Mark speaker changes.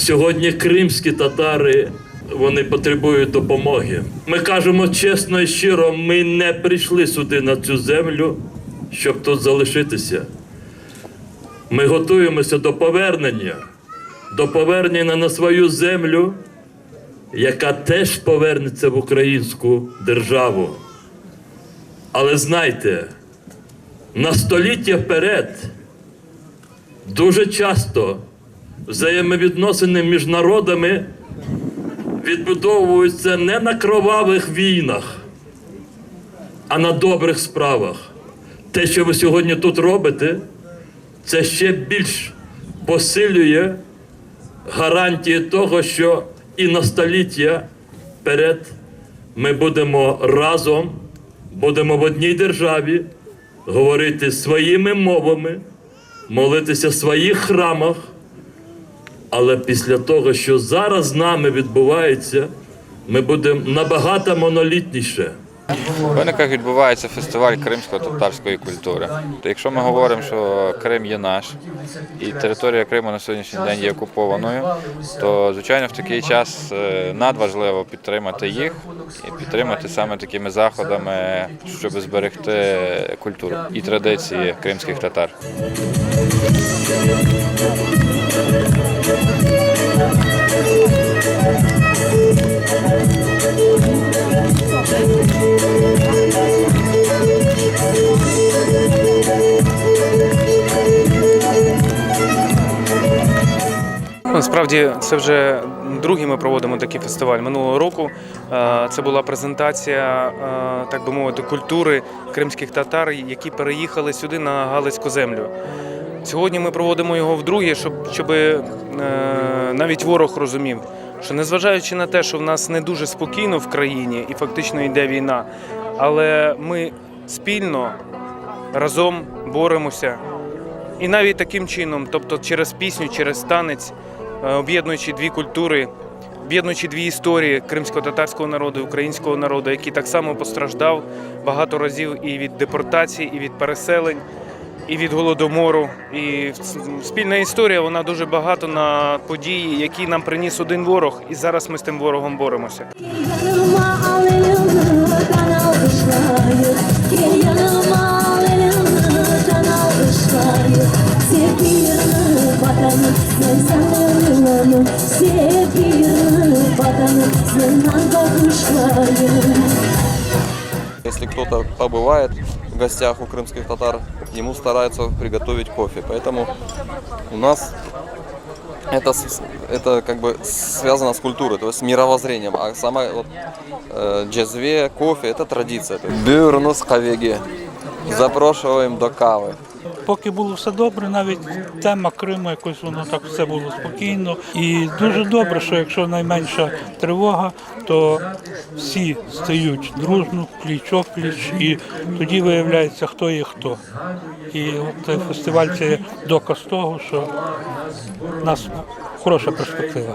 Speaker 1: Сьогодні кримські татари вони потребують допомоги. Ми кажемо чесно і щиро, ми не прийшли сюди на цю землю, щоб тут залишитися. Ми готуємося до повернення, до повернення на свою землю, яка теж повернеться в українську державу. Але знайте, на століття вперед дуже часто взаємовідносини між народами відбудовуються не на кровавих війнах, а на добрих справах. Те, що ви сьогодні тут робите, це ще більш посилює гарантії того, що і на століття вперед ми будемо разом, будемо в одній державі говорити своїми мовами, молитися в своїх храмах. Але після того, що зараз з нами відбувається, ми будемо набагато монолітніше.
Speaker 2: В Винниках відбувається фестиваль кримсько-татарської культури. То якщо ми говоримо, що Крим є наш і територія Криму на сьогоднішній день є окупованою, то звичайно в такий час е, надважливо підтримати їх і підтримати саме такими заходами, щоб зберегти культуру і традиції кримських татар.
Speaker 3: Насправді це вже другий ми проводимо такий фестиваль. Минулого року е, це була презентація, е, так би мовити, культури кримських татар, які переїхали сюди на Галицьку землю. Сьогодні ми проводимо його вдруге, щоб, щоб е, навіть ворог розумів, що незважаючи на те, що в нас не дуже спокійно в країні і фактично йде війна, але ми спільно разом боремося. І навіть таким чином, тобто через пісню, через танець, об'єднуючи дві культури, об'єднуючи дві історії кримсько-татарського народу і українського народу, який так само постраждав багато разів і від депортації, і від переселень, і від голодомору. І спільна історія вона дуже багато на події, які нам приніс один ворог, і зараз ми з тим ворогом боремося.
Speaker 4: Sanırım Sevgilim vatanım senden bakışlayır
Speaker 5: Если кто-то побывает в гостях у крымских татар, ему стараются приготовить кофе. Поэтому у нас это, это как бы связано с культурой, то есть с мировоззрением. А самое вот, э, джезве, кофе – это традиция. Бюрнус кавеги. Запрошуємо до кави.
Speaker 6: Поки було все добре, навіть тема Криму якось воно так все було спокійно. І дуже добре, що якщо найменша тривога, то всі стають дружно, пліч пліч, і тоді виявляється, хто є хто. І от фестиваль це доказ того, що в нас хороша перспектива.